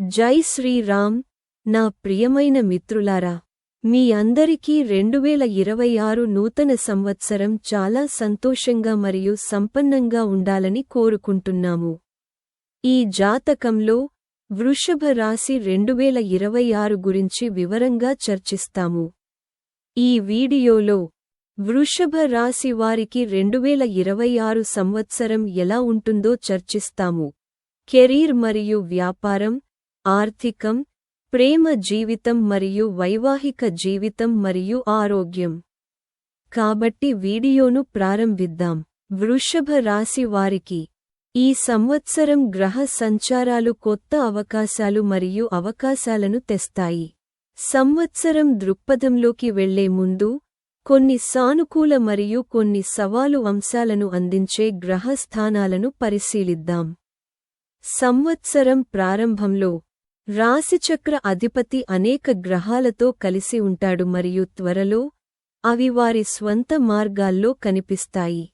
జై శ్రీరామ్ నా ప్రియమైన మిత్రులారా మీ అందరికీ రెండువేల ఇరవై ఆరు నూతన సంవత్సరం చాలా సంతోషంగా మరియు సంపన్నంగా ఉండాలని కోరుకుంటున్నాము. ఈ జాతకంలో వృషభ రాశి రెండువేల ఇరవై ఆరు గురించి వివరంగా చర్చిస్తాము. ఈ వీడియోలో వృషభ రాశి వారికి రెండువేల ఇరవై ఆరు సంవత్సరం ఎలా ఉంటుందో చర్చిస్తాము. కెరీర్ మరియు వ్యాపారం ఆర్థికం ప్రేమ జీవితం మరియు వైవాహిక జీవితం మరియు ఆరోగ్యం. కాబట్టి వీడియోను ప్రారంభిద్దాం. వృషభ రాశి వారికి ఈ సంవత్సరం గ్రహ సంచారాలు కొత్త అవకాశాలు మరియు అవకాశాలను తెస్తాయి. సంవత్సరం దృక్పథంలోకి వెళ్ళే ముందు కొన్ని సానుకూల మరియు కొన్ని సవాలు అంశాలను అందించే గ్రహస్థానాలను పరిశీలిద్దాం. సంవత్సరం ప్రారంభంలో రాశిచక్ర అధిపతి అనేక గ్రహాలతో కలిసి ఉంటాడు మరియు త్వరలో అవి వారి స్వంత మార్గాల్లో కనిపిస్తాయి.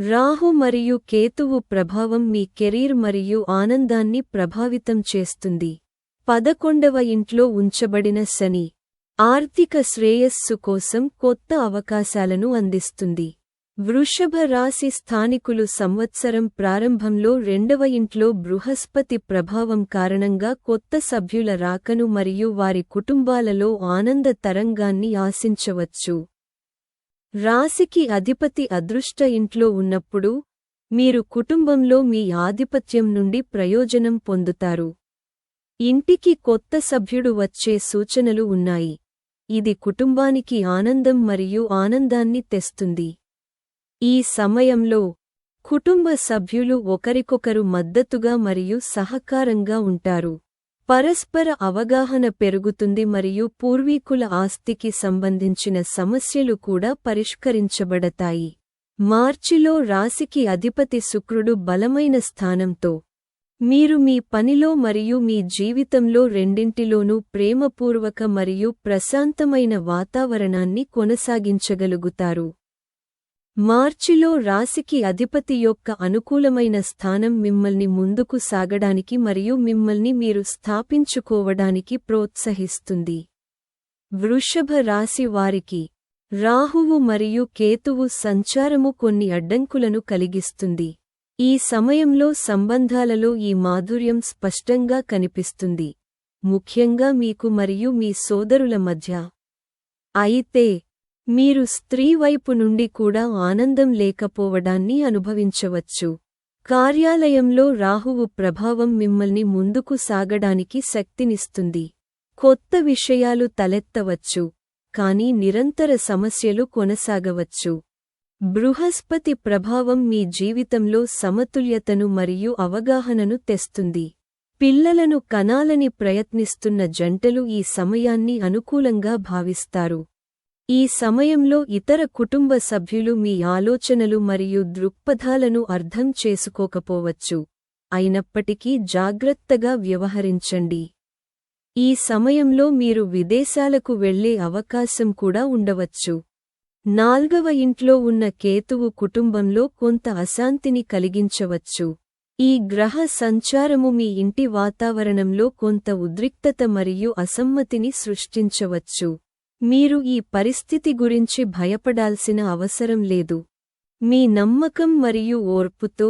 రాహు మరియు కేతువు ప్రభావం మీ కెరీర్ మరియు ఆనందాన్ని ప్రభావితం చేస్తుంది. పదకొండవ ఇంట్లో ఉంచబడిన శని ఆర్థిక శ్రేయస్సు కోసం కొత్త అవకాశాలను అందిస్తుంది. వృషభ రాశి స్థానికులు సంవత్సరం ప్రారంభంలో రెండవ ఇంట్లో బృహస్పతి ప్రభావం కారణంగా కొత్త సభ్యుల రాకను మరియు వారి కుటుంబాలలో ఆనంద తరంగాన్ని ఆశించవచ్చు. రాశికి అధిపతి అదృష్ట ఇంట్లో ఉన్నప్పుడు మీరు కుటుంబంలో మీ ఆధిపత్యం నుండి ప్రయోజనం పొందుతారు. ఇంటికి కొత్త సభ్యుడు వచ్చే సూచనలు ఉన్నాయి. ఇది కుటుంబానికి ఆనందం మరియు ఆనందాన్ని తెస్తుంది. ఈ సమయంలో కుటుంబ సభ్యులు ఒకరికొకరు మద్దతుగా మరియు సహకారంగా ఉంటారు. పరస్పర అవగాహన పెరుగుతుంది మరియు పూర్వీకుల ఆస్తికి సంబంధించిన సమస్యలు కూడా పరిష్కరించబడతాయి. మార్చిలో రాశికి అధిపతి శుక్రుడు బలమైన స్థానంతో మీరు మీ పనిలో మరియు మీ జీవితంలో రెండింటిలోనూ ప్రేమపూర్వక మరియు ప్రశాంతమైన వాతావరణాన్ని కొనసాగించగలుగుతారు. మార్చిలో రాశికి అధిపతి యొక్క అనుకూలమైన స్థానం మిమ్మల్ని ముందుకు సాగడానికి మరియు మిమ్మల్ని మీరు స్థాపించుకోవడానికి ప్రోత్సహిస్తుంది. వృషభ రాశి వారికి రాహువు మరియు కేతువు సంచారము కొన్ని అడ్డంకులను కలిగిస్తుంది. ఈ సమయంలో సంబంధాలలో ఈ మాధుర్యం స్పష్టంగా కనిపిస్తుంది. ముఖ్యంగా మీకు మరియు మీ సోదరుల మధ్య. అయితే మీరు స్త్రీ వైపు నుండి కూడా ఆనందం లేకపోవడాన్ని అనుభవించవచ్చు. కార్యాలయంలో రాహువు ప్రభావం మిమ్మల్ని ముందుకు సాగడానికి శక్తినిస్తుంది. కొత్త విషయాలు తలెత్తవచ్చు కానీ నిరంతర సమస్యలు కొనసాగవచ్చు. బృహస్పతి ప్రభావం మీ జీవితంలో సమతుల్యతను మరియు అవగాహనను తెస్తుంది. పిల్లలను కనాలని ప్రయత్నిస్తున్న జంటలు ఈ సమయాన్ని అనుకూలంగా భావిస్తారు. ఈ సమయంలో ఇతర కుటుంబ సభ్యులు మీ ఆలోచనలు మరియు దృక్పథాలను అర్థం చేసుకోకపోవచ్చు. అయినప్పటికీ జాగ్రత్తగా వ్యవహరించండి. ఈ సమయంలో మీరు విదేశాలకు వెళ్ళే అవకాశం కూడా ఉండవచ్చు. నాల్గవ ఇంట్లో ఉన్న కేతువు కుటుంబంలో కొంత అశాంతిని కలిగించవచ్చు. ఈ గ్రహ సంచారము మీ ఇంటి వాతావరణంలో కొంత ఉద్రిక్తత మరియు అసమ్మతిని సృష్టించవచ్చు. మీరు ఈ పరిస్థితి గురించి భయపడాల్సిన అవసరం లేదు. మీ నమ్మకం మరియు ఓర్పుతో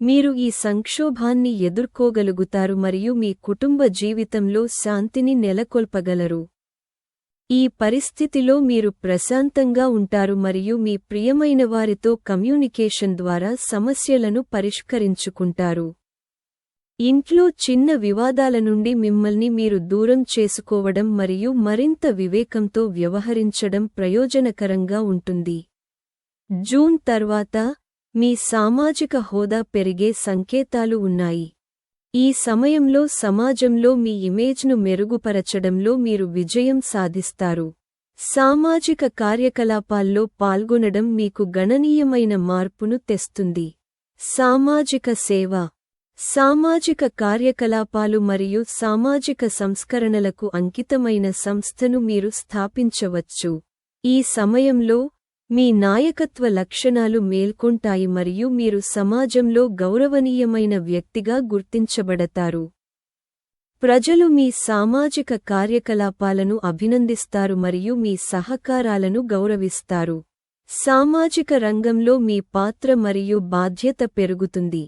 మీరు ఈ సంక్షోభాన్ని ఎదుర్కోగలుగుతారు మరియు మీ కుటుంబ జీవితంలో శాంతిని నెలకొల్పగలరు. ఈ పరిస్థితిలో మీరు ప్రశాంతంగా ఉంటారు మరియు మీ ప్రియమైన వారితో కమ్యూనికేషన్ ద్వారా సమస్యలను పరిష్కరించుకుంటారు. ఇంట్లో చిన్న వివాదాల నుండి మిమ్మల్ని మీరు దూరం చేసుకోవడం మరియు మరింత వివేకంతో వ్యవహరించడం ప్రయోజనకరంగా ఉంటుంది. జూన్ తర్వాత మీ సామాజిక హోదా పెరిగే సంకేతాలు ఉన్నాయి. ఈ సమయంలో సమాజంలో మీ ఇమేజ్ను మెరుగుపరచడంలో మీరు విజయం సాధిస్తారు. సామాజిక కార్యకలాపాల్లో పాల్గొనడం మీకు గణనీయమైన మార్పును తెస్తుంది. సామాజిక సేవ సామాజిక కార్యకలాపాలు మరియు సామాజిక సంస్కరణలకు అంకితమైన సంస్థను మీరు స్థాపించవచ్చు. ఈ సమయంలో మీ నాయకత్వ లక్షణాలు మేల్కొంటాయి మరియు మీరు సమాజంలో గౌరవనీయమైన వ్యక్తిగా గుర్తించబడతారు. ప్రజలు మీ సామాజిక కార్యకలాపాలను అభినందిస్తారు మరియు మీ సహకారాలను గౌరవిస్తారు. సామాజిక రంగంలో మీ పాత్ర మరియు బాధ్యత పెరుగుతుంది.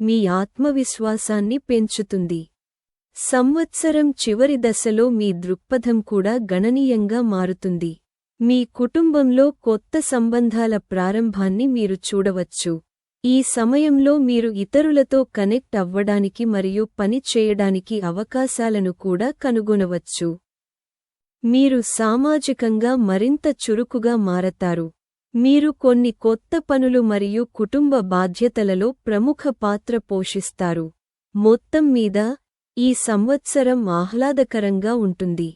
మీ ఆత్మవిశ్వాసాన్ని పెంచుతుంది. సంవత్సరం చివరి దశలో మీ దృక్పథం కూడా గణనీయంగా మారుతుంది. మీ కుటుంబంలో కొత్త సంబంధాల ప్రారంభాన్ని మీరు చూడవచ్చు. ఈ సమయంలో మీరు ఇతరులతో కనెక్ట్ అవ్వడానికి మరియు పని చేయడానికి అవకాశాలను కూడా కనుగొనవచ్చు. మీరు సామాజికంగా మరింత చురుకుగా మారతారు. మీరు కొన్ని కొత్త పనులు మరియు కుటుంబ బాధ్యతలలో ప్రముఖ పాత్ర పోషిస్తారు. మొత్తం మీద ఈ సంవత్సరం ఆహ్లాదకరంగా ఉంటుంది.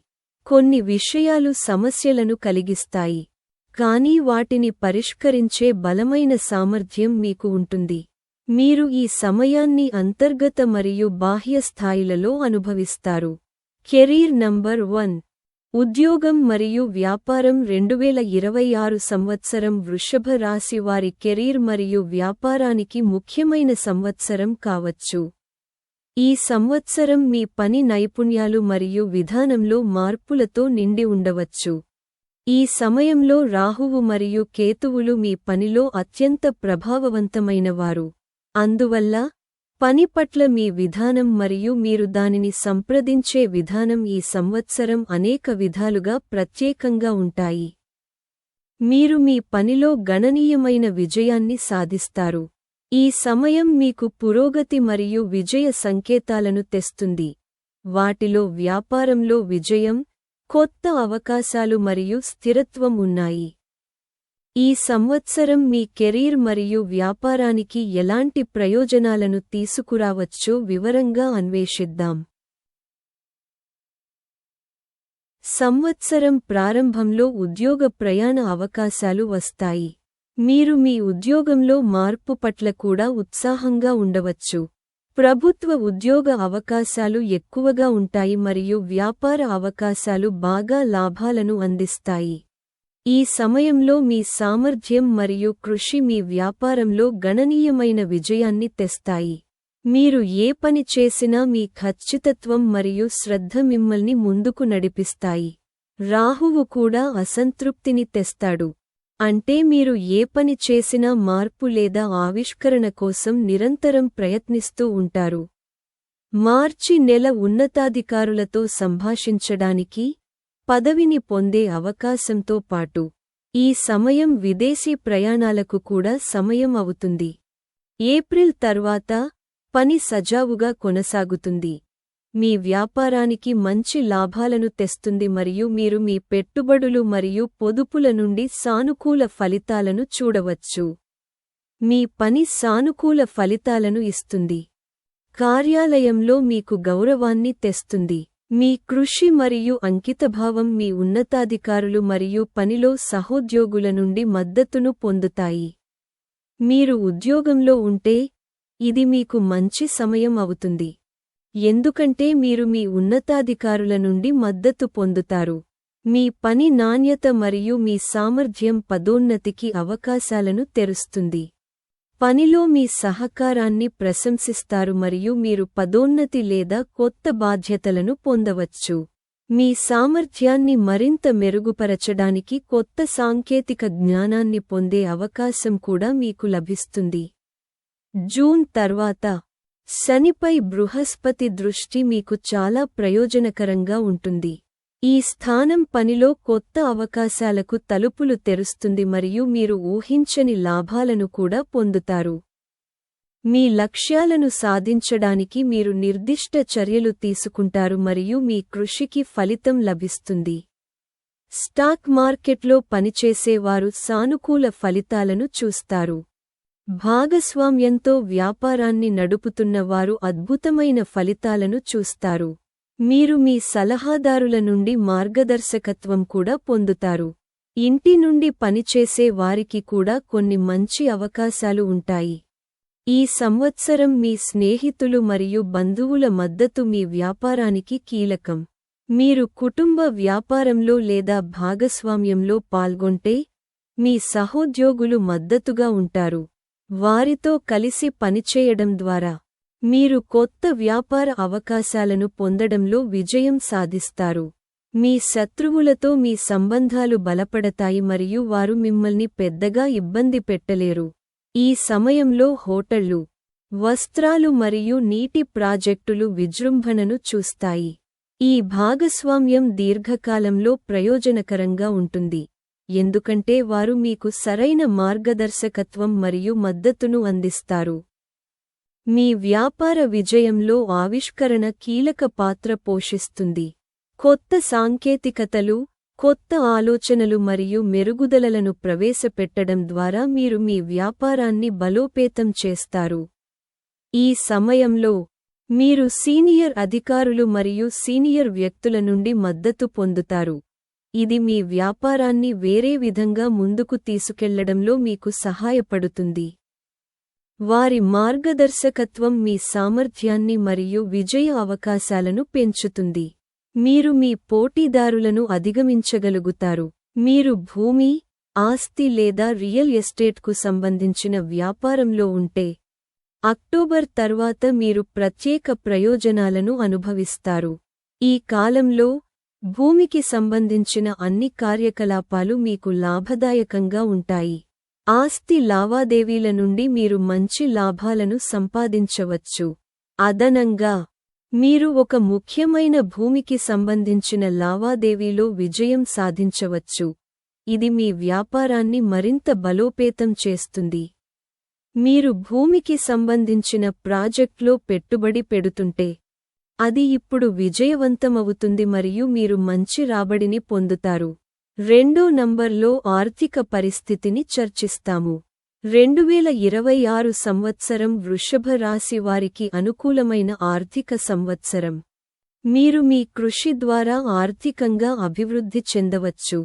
కొన్ని విషయాలు సమస్యలను కలిగిస్తాయి. కానీ వాటిని పరిష్కరించే బలమైన సామర్థ్యం మీకు ఉంటుంది. మీరు ఈ సమయాన్ని అంతర్గత మరియు బాహ్య స్థాయిలలో అనుభవిస్తారు. Career number one. ఉద్యోగం మరియు వ్యాపారం రెండువేల ఇరవై ఆరు సంవత్సరం వృషభ రాశి వారి కెరీర్ మరియు వ్యాపారానికి ముఖ్యమైన సంవత్సరం కావచ్చు. ఈ సంవత్సరం మీ పని నైపుణ్యాలు మరియు విధానంలో మార్పులతో నిండి ఉండవచ్చు. ఈ సమయంలో రాహువు మరియు కేతువులు మీ పనిలో అత్యంత ప్రభావవంతమైనవారు. అందువల్ల పని పట్ల మీ విధానం మరియు మీరు దానిని సంప్రదించే విధానం ఈ సంవత్సరం అనేక విధాలుగా ప్రత్యేకంగా ఉంటాయి. మీరు మీ పనిలో గణనీయమైన విజయాన్ని సాధిస్తారు. ఈ సమయం మీకు పురోగతి మరియు విజయ సంకేతాలను తెస్తుంది. వాటిలో వ్యాపారంలో విజయం కొత్త అవకాశాలు మరియు స్థిరత్వం ఉన్నాయి. ఈ సంవత్సరం మీ కెరీర్ మరియు వ్యాపారానికి ఎలాంటి ప్రయోజనాలను తీసుకురావచ్చో వివరంగా అన్వేషిద్దాం. సంవత్సరం ప్రారంభంలో ఉద్యోగ ప్రయాణ అవకాశాలు వస్తాయి. మీరు మీ ఉద్యోగంలో మార్పు పట్ల కూడా ఉత్సాహంగా ఉండవచ్చు. ప్రభుత్వ ఉద్యోగ అవకాశాలు ఎక్కువగా ఉంటాయి మరియు వ్యాపార అవకాశాలు బాగా లాభాలను అందిస్తాయి. ఈ సమయంలో మీ సామర్థ్యం మరియు కృషి మీ వ్యాపారంలో గణనీయమైన విజయాన్ని తెస్తాయి. మీరు ఏ పని చేసినా మీ ఖచ్చితత్వం మరియు శ్రద్ధ మిమ్మల్ని ముందుకు నడిపిస్తాయి. రాహువు కూడా అసంతృప్తిని తెస్తాడు. అంటే మీరు ఏ పని చేసినా మార్పు లేదా ఆవిష్కరణ కోసం నిరంతరం ప్రయత్నిస్తూ ఉంటారు. మార్చి నెల ఉన్నతాధికారులతో సంభాషించడానికి పదవిని పొందే అవకాశంతో పాటు ఈ సమయం విదేశీ ప్రయాణాలకు కూడా సమయం అవుతుంది. ఏప్రిల్ తర్వాత పని సజావుగా కొనసాగుతుంది. మీ వ్యాపారానికి మంచి లాభాలను తెస్తుంది మరియు మీరు మీ పెట్టుబడులు మరియు పొదుపుల నుండి సానుకూల ఫలితాలను చూడవచ్చు. మీ పని సానుకూల ఫలితాలను ఇస్తుంది. కార్యాలయంలో మీకు గౌరవాన్ని తెస్తుంది. మీ కృషి మరియు అంకితభావం మీ ఉన్నతాధికారులు మరియు పనిలో సహోద్యోగుల నుండి మద్దతును పొందుతాయి. మీరు ఉద్యోగంలో ఉంటే ఇది మీకు మంచి సమయం అవుతుంది. ఎందుకంటే మీరు మీ ఉన్నతాధికారుల నుండి మద్దతు పొందుతారు. మీ పని నాణ్యత మరియు మీ సామర్థ్యం పదోన్నతికి అవకాశాలను తెరుస్తుంది. పనిలో మీ సహకారాన్ని ప్రశంసిస్తారు మరియు మీరు పదోన్నతి లేదా కొత్త బాధ్యతలను పొందవచ్చు. మీ సామర్థ్యాన్ని మరింత మెరుగుపరచడానికి కొత్త సాంకేతిక జ్ఞానాన్ని పొందే అవకాశం కూడా మీకు లభిస్తుంది. జూన్ తర్వాత శనిపై బృహస్పతి దృష్టి మీకు చాలా ప్రయోజనకరంగా ఉంటుంది. ఈ స్థానం పనిలో కొత్త అవకాశాలకు తలుపులు తెరుస్తుంది మరియు మీరు ఊహించని లాభాలను కూడా పొందుతారు. మీ లక్ష్యాలను సాధించడానికి మీరు నిర్దిష్ట చర్యలు తీసుకుంటారు మరియు మీ కృషికి ఫలితం లభిస్తుంది. స్టాక్ మార్కెట్లో పనిచేసేవారు సానుకూల ఫలితాలను చూస్తారు. భాగస్వామ్యంతో వ్యాపారాన్ని నడుపుతున్న వారు అద్భుతమైన ఫలితాలను చూస్తారు. మీరు మీ సలహాదారుల నుండి మార్గదర్శకత్వం కూడా పొందుతారు. ఇంటి నుండి పనిచేసే వారికి కూడా కొన్ని మంచి అవకాశాలు ఉంటాయి. ఈ సంవత్సరం మీ స్నేహితులు మరియు బంధువుల మద్దతు మీ వ్యాపారానికి కీలకం. మీరు కుటుంబ వ్యాపారంలో లేదా భాగస్వామ్యంలో పాల్గొంటే మీ సహోద్యోగులు మద్దతుగా ఉంటారు. వారితో కలిసి పనిచేయడం ద్వారా మీరు కొత్త వ్యాపార అవకాశాలను పొందడంలో విజయం సాధిస్తారు. మీ శత్రువులతో మీ సంబంధాలు బలపడతాయి మరియు వారు మిమ్మల్ని పెద్దగా ఇబ్బంది పెట్టలేరు. ఈ సమయంలో హోటళ్ళు వస్త్రాలు మరియు నీటి ప్రాజెక్టులు విజృంభణను చూస్తాయి. ఈ భాగస్వామ్యం దీర్ఘకాలంలో ప్రయోజనకరంగా ఉంటుంది. ఎందుకంటే వారు మీకు సరైన మార్గదర్శకత్వం మరియు మద్దతును అందిస్తారు. మీ వ్యాపార విజయంలో ఆవిష్కరణ కీలక పాత్ర పోషిస్తుంది. కొత్త సాంకేతికతలు కొత్త ఆలోచనలు మరియు మెరుగుదలలను ప్రవేశపెట్టడం ద్వారా మీరు మీ వ్యాపారాన్ని బలోపేతం చేస్తారు. ఈ సమయంలో మీరు సీనియర్ అధికారులు మరియు సీనియర్ వ్యక్తుల నుండి మద్దతు పొందుతారు. ఇది మీ వ్యాపారాన్ని వేరే విధంగా ముందుకు తీసుకెళ్ళడంలో మీకు సహాయపడుతుంది. వారి మార్గదర్శకత్వం మీ సామర్థ్యాన్ని మరియు విజయ అవకాశాలను పెంచుతుంది. మీరు మీ పోటీదారులను అధిగమించగలుగుతారు. మీరు భూమి ఆస్తి లేదా రియల్ ఎస్టేట్కు సంబంధించిన వ్యాపారంలో ఉంటే అక్టోబర్ తర్వాత మీరు ప్రత్యేక ప్రయోజనాలను అనుభవిస్తారు. ఈ కాలంలో భూమికి సంబంధించిన అన్ని కార్యకలాపాలు మీకు లాభదాయకంగా ఉంటాయి. ఆస్తి లావాదేవీల నుండి మీరు మంచి లాభాలను సంపాదించవచ్చు. అదనంగా మీరు ఒక ముఖ్యమైన భూమికి సంబంధించిన లావాదేవీలో విజయం సాధించవచ్చు. ఇది మీ వ్యాపారాన్ని మరింత బలోపేతం చేస్తుంది. మీరు భూమికి సంబంధించిన ప్రాజెక్ట్లో పెట్టుబడి పెడుతుంటే అది ఇప్పుడు విజయవంతమవుతుంది మరియు మీరు మంచి రాబడిని పొందుతారు. రెండో నంబర్లో ఆర్థిక పరిస్థితిని చర్చిస్తాము. రెండువేల ఇరవై ఆరు సంవత్సరం వృషభ రాశి వారికి అనుకూలమైన ఆర్థిక సంవత్సరం. మీరు మీ కృషి ద్వారా ఆర్థికంగా అభివృద్ధి చెందవచ్చు.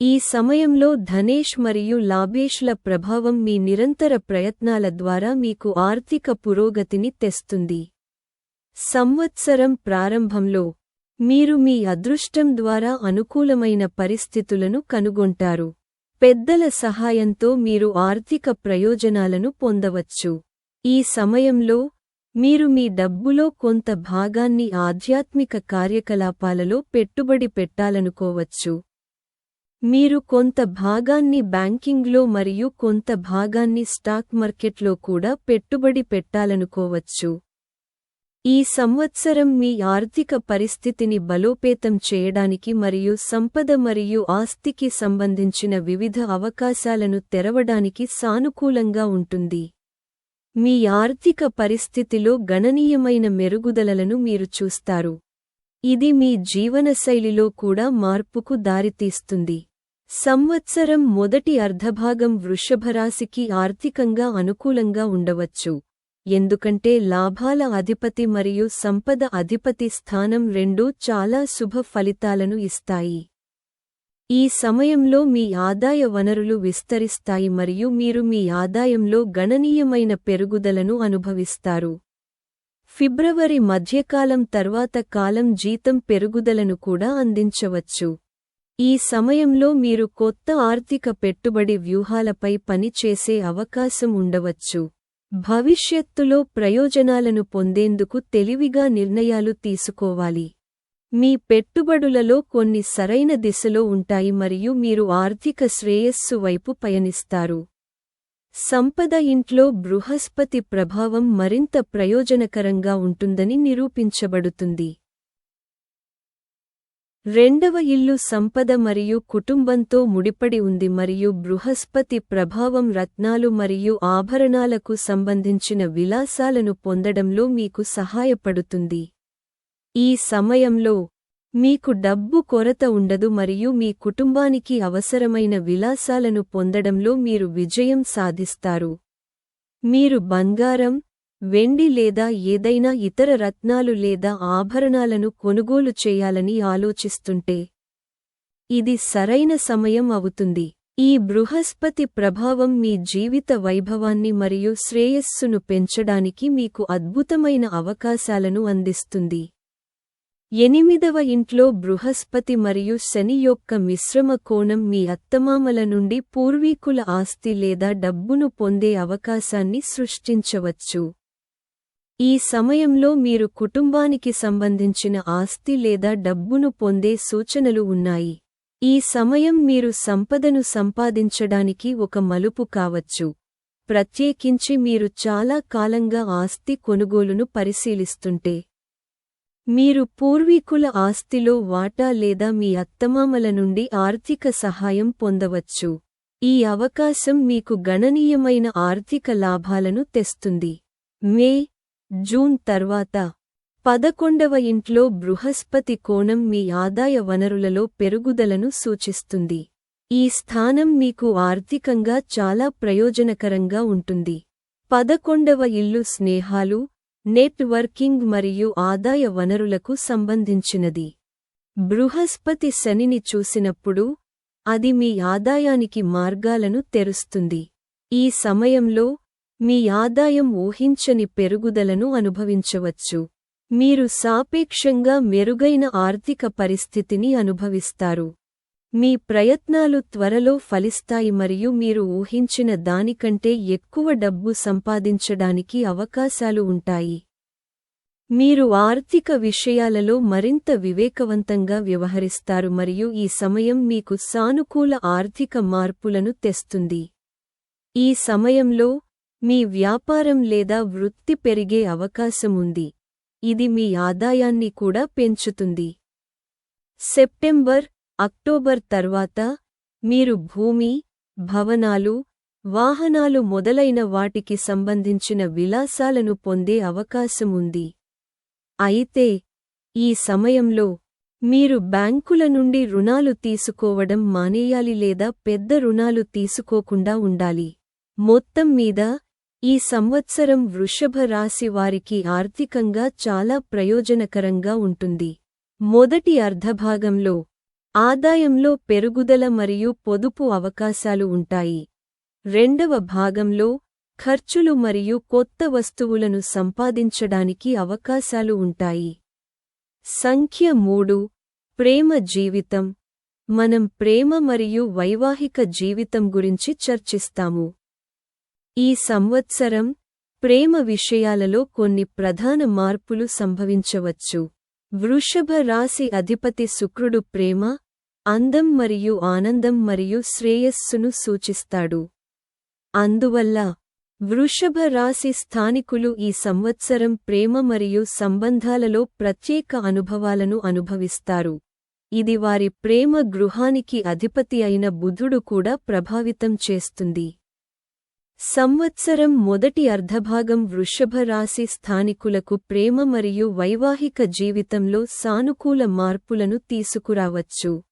ఈ సమయంలో ధనేష్ మరియు లాభేష్ల ప్రభావం మీ నిరంతర ప్రయత్నాల ద్వారా మీకు ఆర్థిక పురోగతిని తెస్తుంది. సంవత్సరం ప్రారంభంలో మీరు మీ అదృష్టం ద్వారా అనుకూలమైన పరిస్థితులను కనుగొంటారు. పెద్దల సహాయంతో మీరు ఆర్థిక ప్రయోజనాలను పొందవచ్చు. ఈ సమయంలో మీరు మీ డబ్బులో కొంత భాగాన్ని ఆధ్యాత్మిక కార్యకలాపాలలో పెట్టుబడి పెట్టాలనుకోవచ్చు. మీరు కొంత భాగాన్ని బ్యాంకింగ్లో మరియు కొంత భాగాన్ని స్టాక్ మార్కెట్లో కూడా పెట్టుబడి పెట్టాలనుకోవచ్చు. ఈ సంవత్సరం మీ ఆర్థిక పరిస్థితిని బలోపేతం చేయడానికి మరియు సంపద మరియు ఆస్తికి సంబంధించిన వివిధ అవకాశాలను తెరవడానికి సానుకూలంగా ఉంటుంది. మీ ఆర్థిక పరిస్థితిలో గణనీయమైన మెరుగుదలలను మీరు చూస్తారు. ఇది మీ జీవనశైలిలో కూడా మార్పుకు దారితీస్తుంది. సంవత్సరం మొదటి అర్ధభాగం వృషభరాశికి ఆర్థికంగా అనుకూలంగా ఉండవచ్చు. ఎందుకంటే లాభాల అధిపతి మరియు సంపద అధిపతి స్థానం రెండూ చాలా శుభ ఫలితాలను ఇస్తాయి. ఈ సమయంలో మీ ఆదాయ వనరులు విస్తరిస్తాయి మరియు మీరు మీ ఆదాయంలో గణనీయమైన పెరుగుదలను అనుభవిస్తారు. ఫిబ్రవరి మధ్యకాలం తర్వాత కాలం జీతం పెరుగుదలను కూడా అందించవచ్చు. ఈ సమయంలో మీరు కొత్త ఆర్థిక పెట్టుబడి వ్యూహాలపై పనిచేసే అవకాశం ఉండవచ్చు. భవిష్యత్తులో ప్రయోజనాలను పొందేందుకు తెలివిగా నిర్ణయాలు తీసుకోవాలి. మీ పెట్టుబడులలో కొన్ని సరైన దిశలో ఉంటాయి మరియు మీరు ఆర్థిక శ్రేయస్సు వైపు పయనిస్తారు. సంపద ఇంట్లో బృహస్పతి ప్రభావం మరింత ప్రయోజనకరంగా ఉంటుందని నిరూపించబడుతుంది. రెండవ ఇల్లు సంపద మరియు కుటుంబంతో ముడిపడి ఉంది మరియు బృహస్పతి ప్రభావం రత్నాలు మరియు ఆభరణాలకు సంబంధించిన విలాసాలను పొందడంలో మీకు సహాయపడుతుంది. ఈ సమయంలో మీకు డబ్బు కొరత ఉండదు మరియు మీ కుటుంబానికి అవసరమైన విలాసాలను పొందడంలో మీరు విజయం సాధిస్తారు. మీరు బంగారం వెండి లేదా ఏదైనా ఇతర రత్నాలు లేదా ఆభరణాలను కొనుగోలు చేయాలని ఆలోచిస్తుంటే ఇది సరైన సమయం అవుతుంది. ఈ బృహస్పతి ప్రభావం మీ జీవిత వైభవాన్ని మరియు శ్రేయస్సును పెంచడానికి మీకు అద్భుతమైన అవకాశాలను అందిస్తుంది. ఎనిమిదవ ఇంట్లో బృహస్పతి మరియు శని యొక్క మిశ్రమ కోణం మీ అత్తమామల నుండి పూర్వీకుల ఆస్తి లేదా డబ్బును పొందే అవకాశాన్ని సృష్టించవచ్చు. ఈ సమయంలో మీరు కుటుంబానికి సంబంధించిన ఆస్తి లేదా డబ్బును పొందే సూచనలు ఉన్నాయి. ఈ సమయం మీరు సంపదను సంపాదించడానికి ఒక మలుపు కావచ్చు. ప్రత్యేకించి మీరు చాలా కాలంగా ఆస్తి కొనుగోలును పరిశీలిస్తుంటే. మీరు పూర్వీకుల ఆస్తిలో వాటా లేదా మీ అత్తమామల నుండి ఆర్థిక సహాయం పొందవచ్చు. ఈ అవకాశం మీకు గణనీయమైన ఆర్థిక లాభాలను తెస్తుంది. మే జూన్ తర్వాత పదకొండవ ఇంట్లో బృహస్పతి కోణం మీ ఆదాయ వనరులలో పెరుగుదలను సూచిస్తుంది. ఈ స్థానం మీకు ఆర్థికంగా చాలా ప్రయోజనకరంగా ఉంటుంది. పదకొండవ ఇల్లు స్నేహాలు నెట్వర్కింగ్ మరియు ఆదాయ వనరులకు సంబంధించినది. బృహస్పతి శనిని చూసినప్పుడు అది మీ ఆదాయానికి మార్గాలను తెరుస్తుంది. ఈ సమయంలో మీ ఆదాయం ఊహించని పెరుగుదలను అనుభవించవచ్చు. మీరు సాపేక్షంగా మెరుగైన ఆర్థిక పరిస్థితిని అనుభవిస్తారు. మీ ప్రయత్నాలు త్వరలో ఫలిస్తాయి మరియు మీరు ఊహించిన దానికంటే ఎక్కువ డబ్బు సంపాదించడానికి అవకాశాలు ఉంటాయి. మీరు ఆర్థిక విషయాలలో మరింత వివేకవంతంగా వ్యవహరిస్తారు మరియు ఈ సమయం మీకు సానుకూల ఆర్థిక మార్పులను తెస్తుంది. ఈ సమయంలో మీ వ్యాపారం లేదా వృత్తి పెరిగే అవకాశముంది. ఇది మీ ఆదాయాన్ని కూడా పెంచుతుంది. సెప్టెంబర్ అక్టోబర్ తర్వాత మీరు భూమి భవనాలు వాహనాలు మొదలైన వాటికి సంబంధించిన విలాసాలను పొందే అవకాశముంది. అయితే ఈ సమయంలో మీరు బ్యాంకుల నుండి రుణాలు తీసుకోవడం మానేయాలి లేదా పెద్ద రుణాలు తీసుకోకుండా ఉండాలి. మొత్తం మీద ఈ సంవత్సరం వృషభ రాశి వారికి ఆర్థికంగా చాలా ప్రయోజనకరంగా ఉంటుంది. మొదటి అర్ధభాగంలో ఆదాయంలో పెరుగుదల మరియు పొదుపు అవకాశాలు ఉంటాయి. రెండవ భాగంలో ఖర్చులు మరియు కొత్త వస్తువులను సంపాదించడానికి అవకాశాలు ఉంటాయి. సంఖ్య మూడు ప్రేమ జీవితం. మనం ప్రేమ మరియు వైవాహిక జీవితం గురించి చర్చిస్తాము. ఈ సంవత్సరం ప్రేమ విషయాలలో కొన్ని ప్రధాన మార్పులు సంభవించవచ్చు. వృషభ రాశి అధిపతి శుక్రుడు ప్రేమ అందం మరియు ఆనందం మరియు శ్రేయస్సును సూచిస్తాడు. అందువల్ల వృషభ రాశి స్థానికులు ఈ సంవత్సరం ప్రేమ మరియు సంబంధాలలో ప్రత్యేక అనుభవాలను అనుభవిస్తారు. ఇది వారి ప్రేమ గృహానికి అధిపతి అయిన బుధుడు కూడా ప్రభావితం చేస్తుంది. సంవత్సరం మొదటి అర్ధభాగం వృషభ రాశి స్థానికులకు ప్రేమ మరియు వైవాహిక జీవితంలో సానుకూల మార్పులను తీసుకురావచ్చు.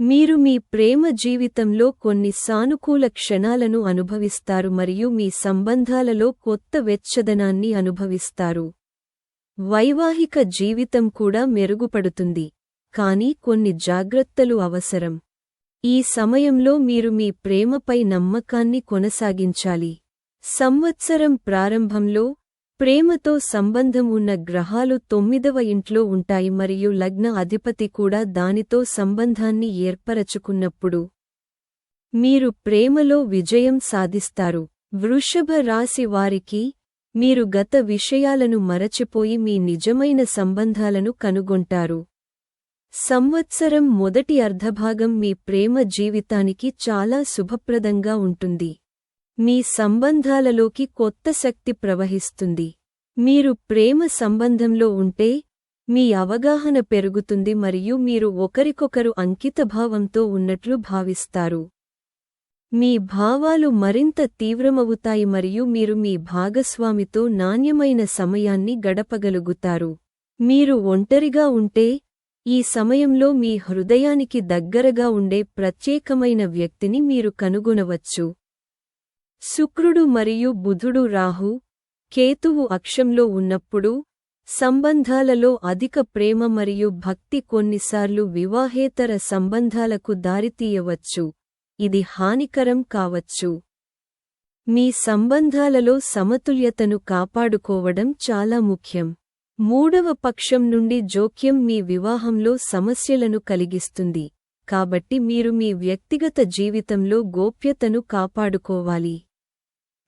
మీరు మీ ప్రేమ జీవితంలో కొన్ని సానుకూల క్షణాలను అనుభవిస్తారు మరియు మీ సంబంధాలలో కొత్త వెచ్చదనాన్ని అనుభవిస్తారు. వైవాహిక జీవితం కూడా మెరుగుపడుతుంది. కానీ కొన్ని జాగ్రత్తలు అవసరం. ఈ సమయంలో మీరు మీ ప్రేమపై నమ్మకాన్ని కొనసాగించాలి. సంవత్సరం ప్రారంభంలో ప్రేమతో సంబంధం ఉన్న గ్రహాలు తొమ్మిదవ ఇంట్లో ఉంటాయి మరియు లగ్న అధిపతి కూడా దానితో సంబంధాన్ని ఏర్పరచుకున్నప్పుడు మీరు ప్రేమలో విజయం సాధిస్తారు. వృషభ రాశి వారికి మీరు గత విషయాలను మరచిపోయి మీ నిజమైన సంబంధాలను కనుగొంటారు. సంవత్సరం మొదటి అర్ధభాగం మీ ప్రేమ జీవితానికి చాలా శుభప్రదంగా ఉంటుంది. మీ సంబంధాలలోకి కొత్త శక్తి ప్రవహిస్తుంది. మీరు ప్రేమ సంబంధంలో ఉంటే మీ అవగాహన పెరుగుతుంది మరియు మీరు ఒకరికొకరు అంకితభావంతో ఉన్నట్లు భావిస్తారు. మీ భావాలు మరింత తీవ్రమవుతాయి మరియు మీరు మీ భాగస్వామితో నాణ్యమైన సమయాన్ని గడపగలుగుతారు. మీరు ఒంటరిగా ఉంటే ఈ సమయంలో మీ హృదయానికి దగ్గరగా ఉండే ప్రత్యేకమైన వ్యక్తిని మీరు కనుగొనవచ్చు. శుక్రుడు మరియు బుధుడు రాహు కేతువు అక్షంలో ఉన్నప్పుడు సంబంధాలలో అధిక ప్రేమ మరియు భక్తి కొన్నిసార్లు వివాహేతర సంబంధాలకు దారితీయవచ్చు. ఇది హానికరం కావచ్చు. మీ సంబంధాలలో సమతుల్యతను కాపాడుకోవడం చాలా ముఖ్యం. మూడవ పక్షం నుండి జోక్యం మీ వివాహంలో సమస్యలను కలిగిస్తుంది. కాబట్టి మీరు మీ వ్యక్తిగత జీవితంలో గోప్యతను కాపాడుకోవాలి.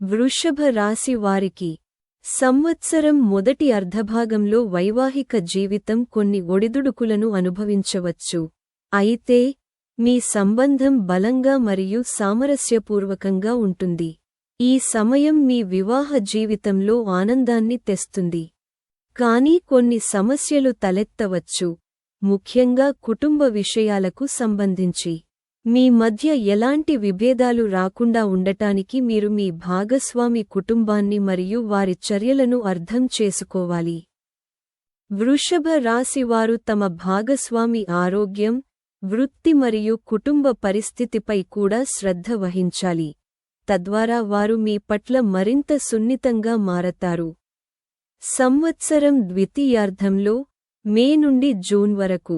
వృషభ రాశి వారికి సంవత్సరం మొదటి అర్ధభాగంలో వైవాహిక జీవితం కొన్ని ఒడిదుడుకులను అనుభవించవచ్చు. అయితే మీ సంబంధం బలంగా మరియు సామరస్యపూర్వకంగా ఉంటుంది. ఈ సమయం మీ వివాహ జీవితంలో ఆనందాన్ని తెస్తుంది. కానీ కొన్ని సమస్యలు తలెత్తవచ్చు. ముఖ్యంగా కుటుంబ విషయాలకు సంబంధించి. మీ మధ్య ఎలాంటి విభేదాలు రాకుండా ఉండటానికి మీరు మీ భాగస్వామి కుటుంబాన్ని మరియు వారి చర్యలను అర్థం చేసుకోవాలి. వృషభ రాశివారు తమ భాగస్వామి ఆరోగ్యం వృత్తి మరియు కుటుంబ పరిస్థితిపై కూడా శ్రద్ధ వహించాలి. తద్వారా వారు మీ పట్ల మరింత సున్నితంగా మారతారు. సంవత్సరం ద్వితీయార్ధంలో మే నుండి జూన్ వరకు.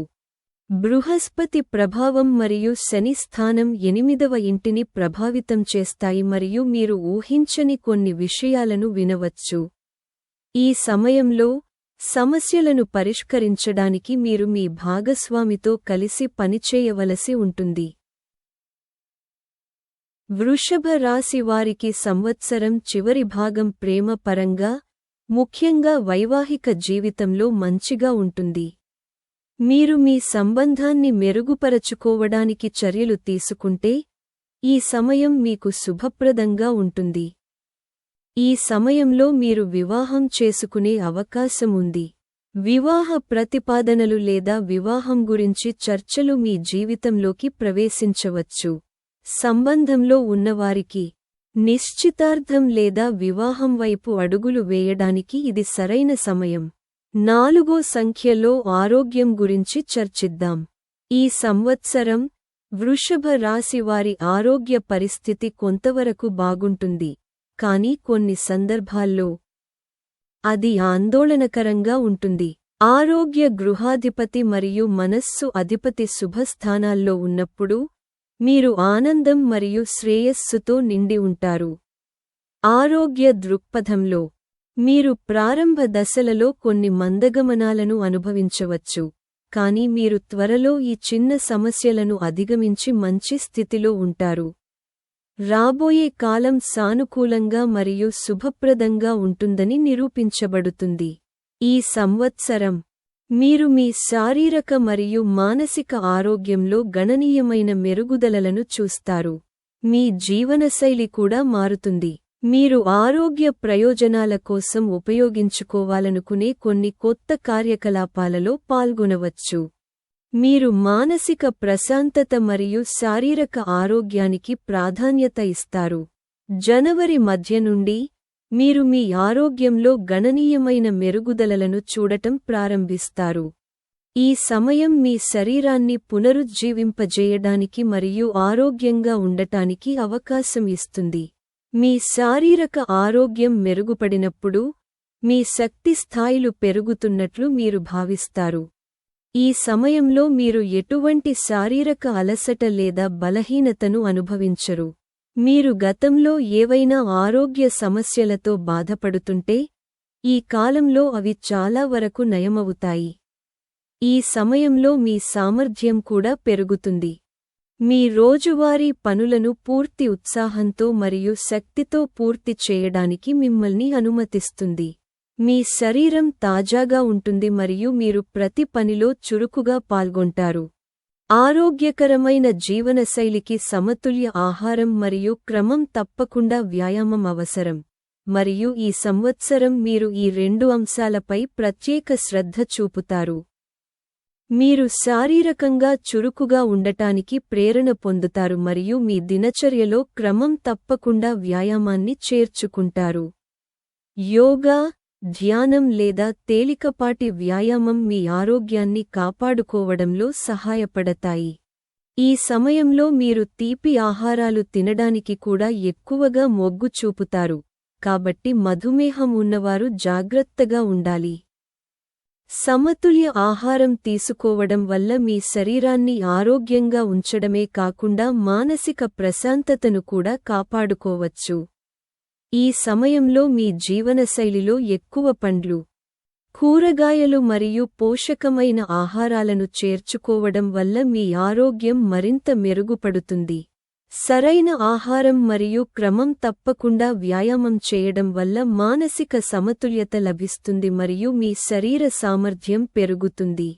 బృహస్పతి ప్రభావం మరియు శని స్థానం ఎనిమిదవ ఇంటిని ప్రభావితం చేస్తాయి మరియు మీరు ఊహించని కొన్ని విషయాలను వినవచ్చు. ఈ సమయంలో సమస్యలను పరిష్కరించడానికి మీరు మీ భాగస్వామితో కలిసి పనిచేయవలసి ఉంటుంది. వృషభ రాశి వారికి సంవత్సరం చివరి భాగం ప్రేమ పరంగా ముఖ్యంగా వైవాహిక జీవితంలో మంచిగా ఉంటుంది. మీరు మీ సంబంధాన్ని మెరుగుపరచుకోవడానికి చర్యలు తీసుకుంటే ఈ సమయం మీకు శుభప్రదంగా ఉంటుంది. ఈ సమయంలో మీరు వివాహం చేసుకునే అవకాశం ఉంది. వివాహ ప్రతిపాదనలు లేదా వివాహం గురించి చర్చలు మీ జీవితంలోకి ప్రవేశించవచ్చు. సంబంధంలో ఉన్నవారికి నిశ్చితార్థం లేదా వివాహం వైపు అడుగులు వేయడానికి ఇది సరైన సమయం. నాలుగో సంఖ్యలో ఆరోగ్యం గురించి చర్చిద్దాం. ఈ సంవత్సరం వృషభ రాశి వారి ఆరోగ్య పరిస్థితి కొంతవరకు బాగుంటుంది. కాని కొన్ని సందర్భాల్లో అది ఆందోళనకరంగా ఉంటుంది. ఆరోగ్య గృహాధిపతి మరియు మనస్సు అధిపతి శుభస్థానాల్లో ఉన్నప్పుడు మీరు ఆనందం మరియు శ్రేయస్సుతో నిండి ఉంటారు. ఆరోగ్య దృక్పథంలో మీరు ప్రారంభ దశలలో కొన్ని మందగమనాలను అనుభవించవచ్చు కానీ మీరు త్వరలో ఈ చిన్న సమస్యలను అధిగమించి మంచి స్థితిలో ఉంటారు. రాబోయే కాలం సానుకూలంగా మరియు శుభప్రదంగా ఉంటుందని నిరూపించబడుతుంది. ఈ సంవత్సరం మీరు మీ శారీరక మరియు మానసిక ఆరోగ్యంలో గణనీయమైన మెరుగుదలలను చూస్తారు. మీ జీవనశైలి కూడా మారుతుంది. మీరు ఆరోగ్య ప్రయోజనాల కోసం ఉపయోగించుకోవాలనుకునే కొన్ని కొత్త కార్యకలాపాలలో పాల్గొనవచ్చు. మీరు మానసిక ప్రశాంతత మరియు శారీరక ఆరోగ్యానికి ప్రాధాన్యత ఇస్తారు. జనవరి మధ్య నుండి మీరు మీ ఆరోగ్యంలో గణనీయమైన మెరుగుదలలను చూడటం ప్రారంభిస్తారు. ఈ సమయం మీ శరీరాన్ని పునరుజ్జీవింపజేయడానికి మరియు ఆరోగ్యంగా ఉండటానికి అవకాశం ఇస్తుంది. మీ శారీరక ఆరోగ్యం మెరుగుపడినప్పుడు మీ శక్తి స్థాయిలు పెరుగుతున్నట్లు మీరు భావిస్తారు. ఈ సమయంలో మీరు ఎటువంటి శారీరక అలసట లేదా బలహీనతను అనుభవించరు. మీరు గతంలో ఏవైనా ఆరోగ్య సమస్యలతో బాధపడుతుంటే ఈ కాలంలో అవి చాలా వరకు నయమవుతాయి. ఈ సమయంలో మీ సామర్థ్యం కూడా పెరుగుతుంది. మీ రోజువారీ పనులను పూర్తి ఉత్సాహంతో మరియు శక్తితో పూర్తి చేయడానికి మిమ్మల్ని అనుమతిస్తుంది. మీ శరీరం తాజాగా ఉంటుంది మరియు మీరు ప్రతి పనిలో చురుకుగా పాల్గొంటారు. ఆరోగ్యకరమైన జీవనశైలికి సమతుల్య ఆహారం మరియు క్రమం తప్పకుండా వ్యాయామం అవసరం. మరియు ఈ సంవత్సరం మీరు ఈ రెండు అంశాలపై ప్రత్యేక శ్రద్ధ చూపుతారు. మీరు శారీరకంగా చురుకుగా ఉండటానికి ప్రేరణ పొందుతారు మరియు మీ దినచర్యలో క్రమం తప్పకుండా వ్యాయామాన్ని చేర్చుకుంటారు. యోగా ధ్యానం లేదా తేలికపాటి వ్యాయామం మీ ఆరోగ్యాన్ని కాపాడుకోవడంలో సహాయపడతాయి. ఈ సమయంలో మీరు తీపి ఆహారాలు తినడానికి కూడా ఎక్కువగా మొగ్గు చూపుతారు. కాబట్టి మధుమేహం ఉన్నవారు జాగ్రత్తగా ఉండాలి. సమతుల్య ఆహారం తీసుకోవడం వల్ల మీ శరీరాన్ని ఆరోగ్యంగా ఉంచడమే కాకుండా మానసిక ప్రశాంతతను కూడా కాపాడుకోవచ్చు. ఈ సమయంలో మీ జీవనశైలిలో ఎక్కువ పండ్లు కూరగాయలు మరియు పోషకమైన ఆహారాలను చేర్చుకోవడం వల్ల మీ ఆరోగ్యం మరింత మెరుగుపడుతుంది. సరైన ఆహారం మరియు క్రమం తప్పకుండా వ్యాయామం చేయడం వల్ల మానసిక సమతుల్యత లభిస్తుంది మరియు మీ శరీర సామర్థ్యం పెరుగుతుంది.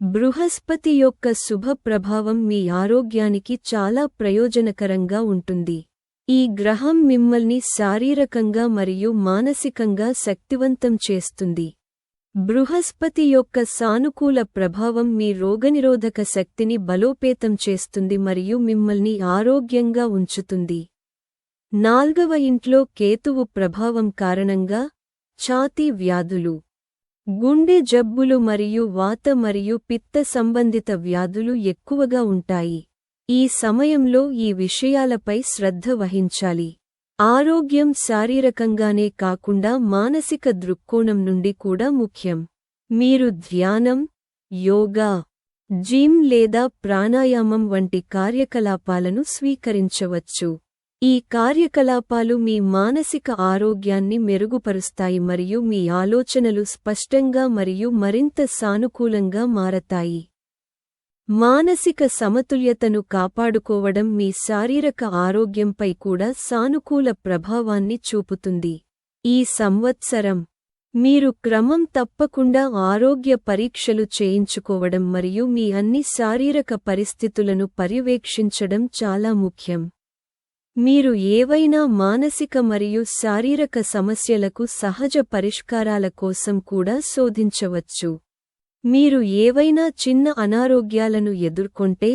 బృహస్పతి యొక్క శుభ ప్రభావం మీ ఆరోగ్యానికి చాలా ప్రయోజనకరంగా ఉంటుంది. ఈ గ్రహం మిమ్మల్ని శారీరకంగా మరియు మానసికంగా శక్తివంతం చేస్తుంది. బృహస్పతి యొక్క సానుకూల ప్రభావం మీ రోగనిరోధక శక్తిని బలోపేతం చేస్తుంది మరియు మిమ్మల్ని ఆరోగ్యంగా ఉంచుతుంది. నాల్గవ ఇంట్లో కేతువు ప్రభావం కారణంగా ఛాతీ వ్యాధులు గుండె జబ్బులు మరియు వాత మరియు పిత్త సంబంధిత వ్యాధులు ఎక్కువగా ఉంటాయి. ఈ సమయంలో ఈ విషయాలపై శ్రద్ధ వహించాలి. ఆరోగ్యం శారీరకంగానే కాకుండా మానసిక దృక్కోణం నుండి కూడా ముఖ్యం. మీరు ధ్యానం యోగా జిమ్ లేదా ప్రాణాయామం వంటి కార్యకలాపాలను స్వీకరించవచ్చు. ఈ కార్యకలాపాలు మీ మానసిక ఆరోగ్యాన్ని మెరుగుపరుస్తాయి మరియు మీ ఆలోచనలు స్పష్టంగా మరియు మరింత సానుకూలంగా మారతాయి. మానసిక సమతుల్యతను కాపాడుకోవడం మీ శారీరక ఆరోగ్యంపై కూడా సానుకూల ప్రభావాన్ని చూపుతుంది. ఈ సంవత్సరం మీరు క్రమం తప్పకుండా ఆరోగ్య పరీక్షలు చేయించుకోవడం మరియు మీ అన్ని శారీరక పరిస్థితులను పర్యవేక్షించడం చాలా ముఖ్యం. మీరు ఏవైనా మానసిక మరియు శారీరక సమస్యలకు సహజ పరిష్కారాల కోసం కూడా శోధించవచ్చు. మీరు ఏవైనా చిన్న అనారోగ్యాలను ఎదుర్కొంటే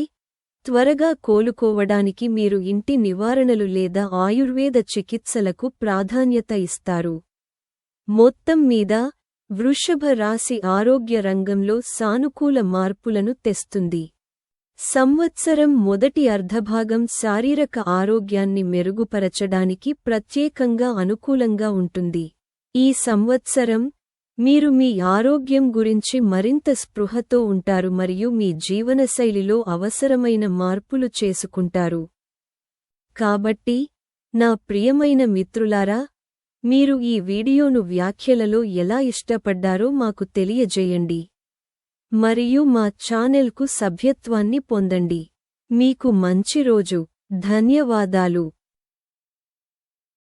త్వరగా కోలుకోవడానికి మీరు ఇంటి నివారణలు లేదా ఆయుర్వేద చికిత్సలకు ప్రాధాన్యత ఇస్తారు. మొత్తం మీద వృషభ రాశి ఆరోగ్య రంగంలో సానుకూల మార్పులను తెస్తుంది. సంవత్సరం మొదటి అర్ధభాగం శారీరక ఆరోగ్యాన్ని మెరుగుపరచడానికి ప్రత్యేకంగా అనుకూలంగా ఉంటుంది. ఈ సంవత్సరం మీరు మీ ఆరోగ్యం గురించి మరింత స్పృహతో ఉంటారు మరియు మీ జీవనశైలిలో అవసరమైన మార్పులు చేసుకుంటారు. కాబట్టి నా ప్రియమైన మిత్రులారా మీరు ఈ వీడియోను వ్యాఖ్యలలో ఎలా ఇష్టపడ్డారో మాకు తెలియజేయండి. మరియు మా ఛానెల్కు సభ్యత్వాన్ని పొందండి. మీకు మంచి రోజు. ధన్యవాదాలు.